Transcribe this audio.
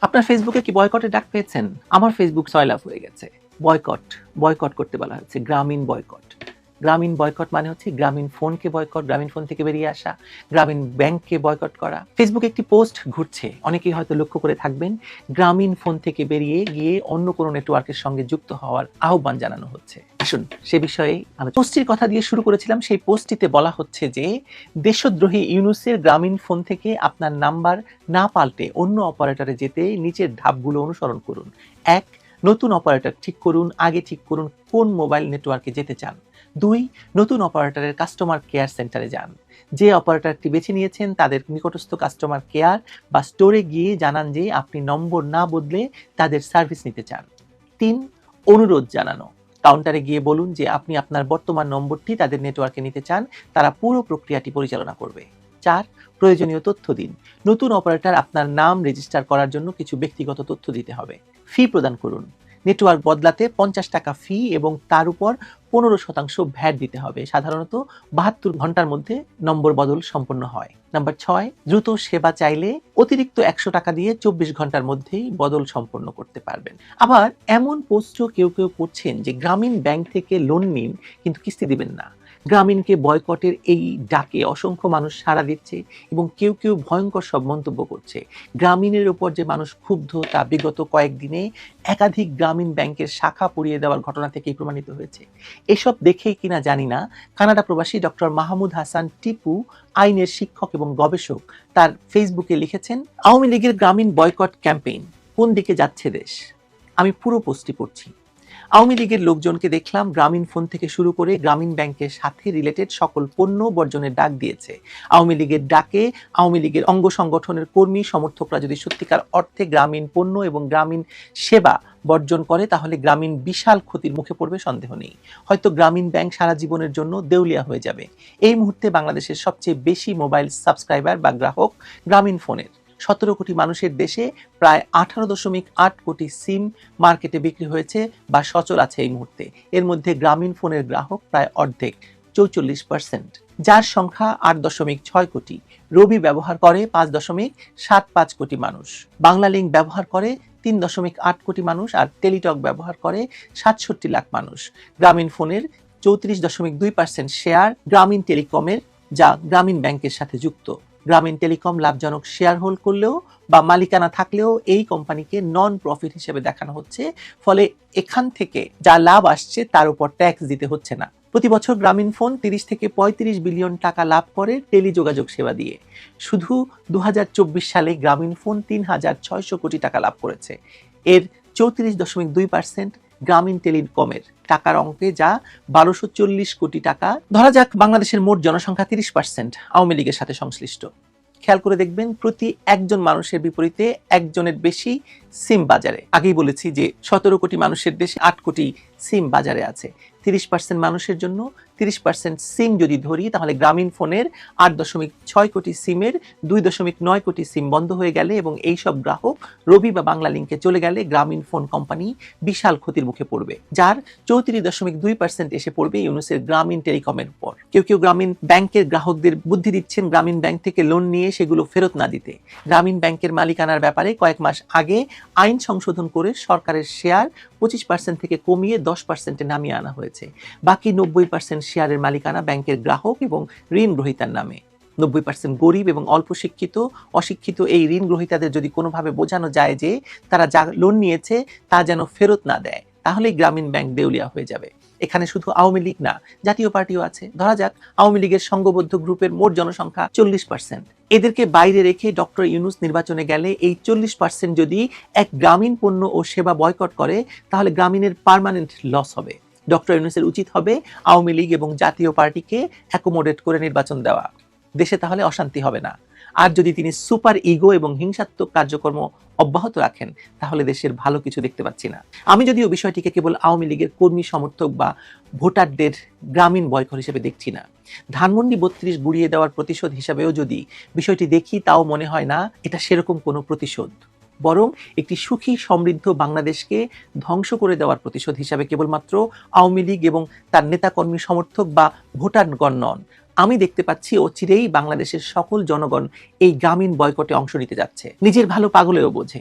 আপনার ফেসবুকে কি বয়কটে ডাক পেয়েছেন? আমার ফেসবুক সয়লাভ হয়ে গেছে। বয়কট বয়কট করতে বলা হয়েছে গ্রামীণ বয়কট গ্রামীণ বয়কট মানে হচ্ছে গ্রামীণ ফোনকে বয়কট গ্রামীণ ফোন থেকে বেরিয়ে আসা, গ্রামীণ ব্যাংককে বয়কট করা। ফেসবুকে একটি পোস্ট ঘুরছে, অনেকেই হয়তো লক্ষ্য করে থাকবেন, গ্রামীণ ফোন থেকে বেরিয়ে গিয়ে অন্য কোনো নেটওয়ার্কের সঙ্গে যুক্ত হওয়ার আহ্বান জানানো হচ্ছে। আসুন, সে বিষয়ে আলোচনা- পোস্টটির কথা দিয়ে শুরু করেছিলাম, সেই পোস্টটিতে বলা হচ্ছে যে, দেশদ্রোহী ইউনুসের গ্রামীণ ফোন থেকে আপনার নাম্বার না পাল্টে অন্য অপারেটরে যেতে নিচের ধাপগুলো অনুসরণ করুন। এক, নতুন অপারেটর ঠিক করুন, আগে ঠিক করুন কোন মোবাইল নেটওয়ার্কে যেতে চান। দুই, নতুন অপারেটরের কাস্টমার কেয়ার সেন্টারে যান। যে অপারেটরটি বেছে নিয়েছেন, তাদের নিকটস্থ কাস্টমার কেয়ার বা স্টোরে গিয়ে জানান যে আপনি নম্বর না বদলে তাদের সার্ভিস নিতে চান। তিন, অনুরোধ জানানো। কাউন্টারে গিয়ে বলুন যে আপনি আপনার বর্তমান নম্বরটি তাদের নেটওয়ার্কে নিতে চান, তারা পুরো প্রক্রিয়াটি পরিচালনা করবে। চার, প্রয়োজনীয় তথ্য দিন। নতুন অপারেটর আপনার নাম রেজিস্টার করার জন্য কিছু ব্যক্তিগত তথ্য দিতে হবে। ফি প্রদান করুন। নেটওয়ার্ক বদলাতে পঞ্চাশ টাকা ফি এবং তার উপর পনেরো শতাংশ ভ্যাট দিতে হবে। সাধারণত বাহাত্তর ঘণ্টার মধ্যে নম্বর বদল সম্পন্ন হয়। নাম্বার ছয়, দ্রুত সেবা চাইলে অতিরিক্ত একশো টাকা দিয়ে চব্বিশ ঘণ্টার মধ্যেই বদল সম্পন্ন করতে পারবেন। আবার এমন পোস্টও কেউ কেউ করছেন যে গ্রামীণ ব্যাংক থেকে লোন নিন, কিন্তু কিস্তি দিবেন না। গ্রামীণকে বয়কটের এই ডাকে অসংখ্য মানুষ সাড়া দিচ্ছে এবং কেউ কেউ ভয়ঙ্কর সব মন্তব্য করছে। গ্রামীণের ওপর যে মানুষ ক্ষুব্ধ তা বিগত কয়েকদিনে একাধিক গ্রামীণ ব্যাংকের শাখা পুড়িয়ে দেওয়ার ঘটনা থেকেই প্রমাণিত হয়েছে। এসব দেখেই কিনা জানি না, কানাডা প্রবাসী ডক্টর মাহমুদ হাসান টিপু, আইনের শিক্ষক এবং গবেষক, তার ফেসবুকে লিখেছেন, আওয়ামী লীগের গ্রামীণ বয়কট ক্যাম্পেইন কোন দিকে যাচ্ছে দেশ? আমি পুরো পোস্টটি পড়ছি। আওয়ামী লীগের লোকজনকে দেখলাম গ্রামীণ ফোন থেকে শুরু করে গ্রামীণ ব্যাংকের সাথে রিলেটেড সকল পণ্য বর্জনের ডাক দিয়েছে। আওয়ামী লীগের ডাকে আওয়ামী লীগের অঙ্গ সংগঠনের কর্মী, সমর্থকরা যদি সত্যিকার অর্থে গ্রামীণ পণ্য এবং গ্রামীণ সেবা বর্জন করে, তাহলে গ্রামীণ বিশাল ক্ষতির মুখে পড়বে, সন্দেহ নেই। হয়তো গ্রামীণ ব্যাংক সারা জীবনের জন্য দেউলিয়া হয়ে যাবে। এই মুহূর্তে বাংলাদেশের সবচেয়ে বেশি মোবাইল সাবস্ক্রাইবার বা গ্রাহক গ্রামীণ ফোনের। সতেরো কোটি মানুষের দেশে প্রায় আঠারো দশমিক আট কোটি সিম মার্কেটে বিক্রি হয়েছে বা সচল আছে এই মুহূর্তে। এর মধ্যে গ্রামীণ ফোনের গ্রাহক প্রায় অর্ধেক, চৌচল্লিশ পার্সেন্ট, যার সংখ্যা আট দশমিক ছয় কোটি। রবি ব্যবহার করে পাঁচ দশমিক সাত পাঁচ কোটি মানুষ। বাংলা লিঙ্ক ব্যবহার করে তিন দশমিক আট কোটি মানুষ আর টেলিটক ব্যবহার করে সাতষট্টি লাখ মানুষ। গ্রামীণ ফোনের চৌত্রিশ দশমিক দুই পার্সেন্ট শেয়ার গ্রামীণ টেলিকমের, যা গ্রামীণ ব্যাংকের সাথে যুক্ত। গ্রামীণ টেলিকম লাভজনক শেয়ার হোল্ড করলেও বা মালিকানা থাকলেও এই কোম্পানিকে নন প্রফিট হিসেবে দেখানো হচ্ছে। ফলে এখান থেকে যা লাভ আসছে তার উপর ট্যাক্স দিতে হচ্ছে না। প্রতি বছর গ্রামীণ ফোন তিরিশ থেকে পঁয়ত্রিশ বিলিয়ন টাকা লাভ করে টেলিযোগাযোগ সেবা দিয়ে। শুধু দু হাজার চব্বিশ সালে গ্রামীণ ফোন তিন হাজার ছয়শো কোটি টাকা লাভ করেছে। এর চৌত্রিশ দশমিক দুই পার্সেন্ট গ্রামীণ টেলিকমের টাকার অঙ্কে যা বারোশো চল্লিশ কোটি টাকা। ধরা যাক বাংলাদেশের মোট জনসংখ্যা তিরিশ পার্সেন্ট, আওয়ামী লীগের সাথে সংশ্লিষ্ট। খেয়াল করে দেখবেন প্রতি একজন মানুষের বিপরীতে একজনের বেশি সিম বাজারে। আগেই বলেছি যে সতেরো কোটি মানুষের দেশে আট কোটি সিম বাজারে আছে। তিরিশ পার্সেন্ট মানুষের জন্য তিরিশ পার্সেন্ট সিম যদি ধরি, তাহলে গ্রামীণ ফোনের আট দশমিক ছয় কোটি সিমের দুই দশমিক নয় কোটি সিম বন্ধ হয়ে গেলে এবং এই সব গ্রাহক রবি বা বাংলা লিঙ্কে চলে গেলে গ্রামীণ ফোন কোম্পানি বিশাল ক্ষতির মুখে পড়বে, যার চৌত্রিশ দশমিক দুই পার্সেন্ট এসে পড়বে ইউনুসের গ্রামীণ টেলিকমের উপর। কেউ কেউ গ্রামীণ ব্যাংকের গ্রাহকদের বুদ্ধি দিচ্ছেন গ্রামীণ ব্যাংক থেকে লোন নিয়ে সেগুলো ফেরত না দিতে। গ্রামীণ ব্যাংকের মালিকানার ব্যাপারে কয়েক মাস আগে আইন সংশোধন করে সরকারের শেয়ার পঁচিশ পার্সেন্ট থেকে কমিয়ে দশ পার্সেন্টে নামিয়ে আনা হয়েছে। বাকি নব্বই পার্সেন্ট শেয়ারের মালিকানা ব্যাংকের গ্রাহক এবং ঋণ গ্রহীতার নামে। নব্বই পার্সেন্ট গরিব এবং অল্প শিক্ষিত, অশিক্ষিত এই ঋণ গ্রহীতাদের যদি কোনোভাবে বোঝানো যায় যে তারা যা লোন নিয়েছে তা যেন ফেরত না দেয়, তাহলেই গ্রামীণ ব্যাংক দেউলিয়া হয়ে যাবে। এখানে শুধু আওয়ামী লীগ না, জাতীয় পার্টিও আছে। ধরা যাক, আওয়ামী লীগের সংঘবদ্ধ গ্রুপের মোট জনসংখ্যা চল্লিশ পার্সেন্ট এদেরকে বাইরে রেখে ডক্টর ইউনুস নির্বাচনে গেলে এই চল্লিশ পার্সেন্ট যদি এক গ্রামীণ পণ্য ও সেবা বয়কট করে, তাহলে গ্রামীণের পারমানেন্ট লস হবে। ডক্টর ইউনুসের উচিত হবে আওয়ামী লীগ এবং জাতীয় পার্টিকে অ্যাকোমোডেট করে নির্বাচন দেওয়া। দেশে তাহলে অশান্তি হবে না। আর যদি তিনি সুপার ইগো এবং হিংসাত্মক কার্যক্রম অব্যাহত রাখেন, তাহলে দেশের ভালো কিছু দেখতে পাচ্ছি না। আমি যদিও বিষয়টিকে কেবল আওয়ামী লীগের কর্মী সমর্থক বা ভোটারদের গ্রামীণ বয়কর হিসেবে দেখছি না। ধানমন্ডি বত্রিশ গুড়িয়ে দেওয়ার প্রতিশোধ হিসাবেও যদি বিষয়টি দেখি, তাও মনে হয় না এটা সেরকম কোনো প্রতিশোধ। বরং একটি সুখী, সমৃদ্ধ বাংলাদেশকে ধ্বংস করে দেওয়ার প্রতিশোধ হিসাবে কেবলমাত্র আওয়ামী লীগ এবং তার নেতাকর্মী সমর্থক বা ভোটারগণ নন। আমি দেখতে পাচ্ছি ও চিরেই বাংলাদেশের সকল জনগণ এই গ্রামীণ বয়কটে অংশ নিতে যাচ্ছে। নিজের ভালো পাগলেও বোঝে।